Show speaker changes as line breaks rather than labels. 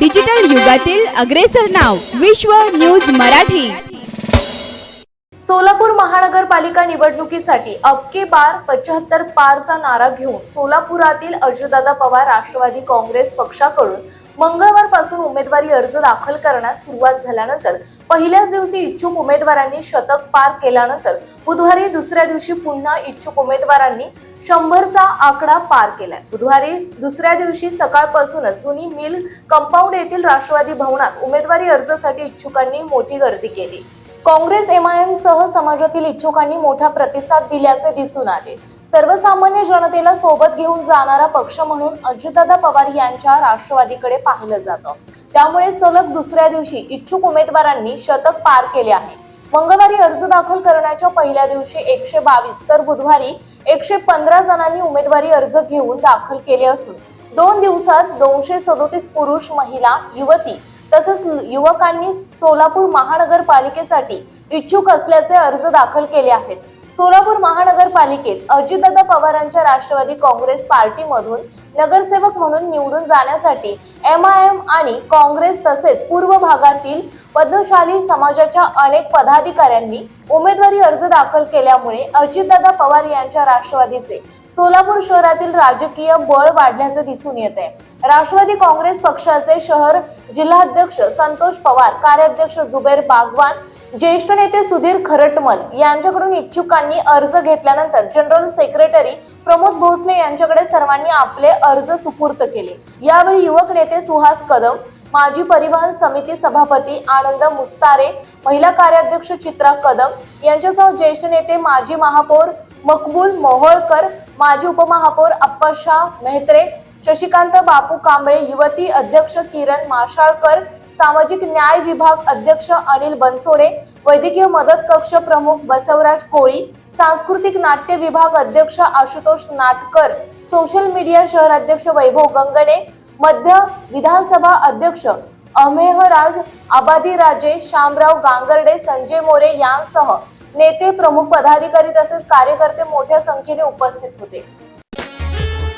Digital युगातील अग्रेसर नाव विश्व न्यूज मराठी.
सोलापूर महानगरपालिका निवडणुकीसाठी अबके बार पंच्याहत्तर पारचा नारा घेऊन सोलापुरातील अर्जुदादा पवार राष्ट्रवादी काँग्रेस पक्षाकडून मंगळवार मंगळवारपासून उमेदवारी अर्ज दाखल करण्यास सुरुवात झाल्यानंतर पहिल्याच दिवशी इच्छुक उमेदवारांनी शतक पार केल्यानंतर बुधवारी दुसऱ्या दिवशी पुन्हा इच्छुक उमेदवारांनी शंभरचा आकडा पार केलाय. बुधवारी दुसऱ्या दिवशी सकाळपासूनच जुनी मिल कंपाऊंड येथील राष्ट्रवादी भवनात उमेदवारी अर्जासाठी इच्छुकांनी मोठी गर्दी केली. काँग्रेस एमआयएम सह समाजातील इच्छुकांनी मोठा प्रतिसाद दिल्याचे दिसून आले. सर्वसामान्य जनतेला सोबत घेऊन जाणारा पक्ष म्हणून अजितदादा पवार यांच्या राष्ट्रवादीकडे पाहिलं जातं. त्यामुळे सलग दुसऱ्या दिवशी इच्छुक उमेदवारांनी शतक पार केले आहे. मंगळवारी अर्ज दाखल करण्याच्या पहिल्या दिवशी एकशे बावीस तर बुधवारी एकशे पंधरा जणांनी उमेदवारी अर्ज घेऊन दाखल केले असून दोन दिवसात दोनशे सदोतीस पुरुष महिला युवती तसंच युवकांनी सोलापूर महानगरपालिकेसाठी इच्छुक असल्याचे अर्ज दाखल केले आहेत. सोलापूर महानगरपालिकेत अजितदादा पवारांच्या राष्ट्रवादी काँग्रेस पार्टीमधून नगरसेवक म्हणून निवडून जाण्यासाठी एम आय एम आणि काँग्रेस तसेच पूर्व भागातील पद्मशाली समाजाच्या अनेक पदाधिकाऱ्यांनी उमेदवारी अर्ज दाखल केल्यामुळे अजितदादा पवार यांच्या राष्ट्रवादीचे सोलापूर शहरातील राजकीय बळ वाढल्याचे दिसून येत आहे. राष्ट्रवादी काँग्रेस पक्षाचे शहर जिल्हाध्यक्ष संतोष पवार कार्याध्यक्ष जुबेर बागवान ज्येष्ठ नेते सुधीर खरटमल यांच्याकडून इच्छुकांनी अर्ज घेतल्यानंतर जनरल सेक्रेटरी प्रमोद भोसले यांच्याकडे सर्वांनी आपले अर्ज सुपूर्त केले. यावेळी युवक नेते सुहास कदम माजी परिवहन समिती सभापती आनंद मुस्तारे महिला कार्याध्यक्ष चित्रा कदम यांच्यासह ज्येष्ठ नेते माजी महापौर मकबूल मोहोळकर माजी उपमहापौर अप्पाशाह मेहत्रे शशिकांत बापू कांबळे युवती अध्यक्ष किरण माशाळकर सामाजिक न्याय विभाग अध्यक्ष अनिल बनसोडे वैद्यकीय मदत कक्ष प्रमुख बसवराज कोळी सांस्कृतिक नाट्य विभाग अध्यक्ष आशुतोष नाटकर सोशल मीडिया शहराध्यक्ष वैभव गंगणे मध्य विधानसभा अध्यक्ष अमेहराज आबादी राजे शामराव गांगर्डे संजय मोरे यांसह नेते प्रमुख पदाधिकारी तसेच कार्यकर्ते मोठ्या संख्येने उपस्थित होते.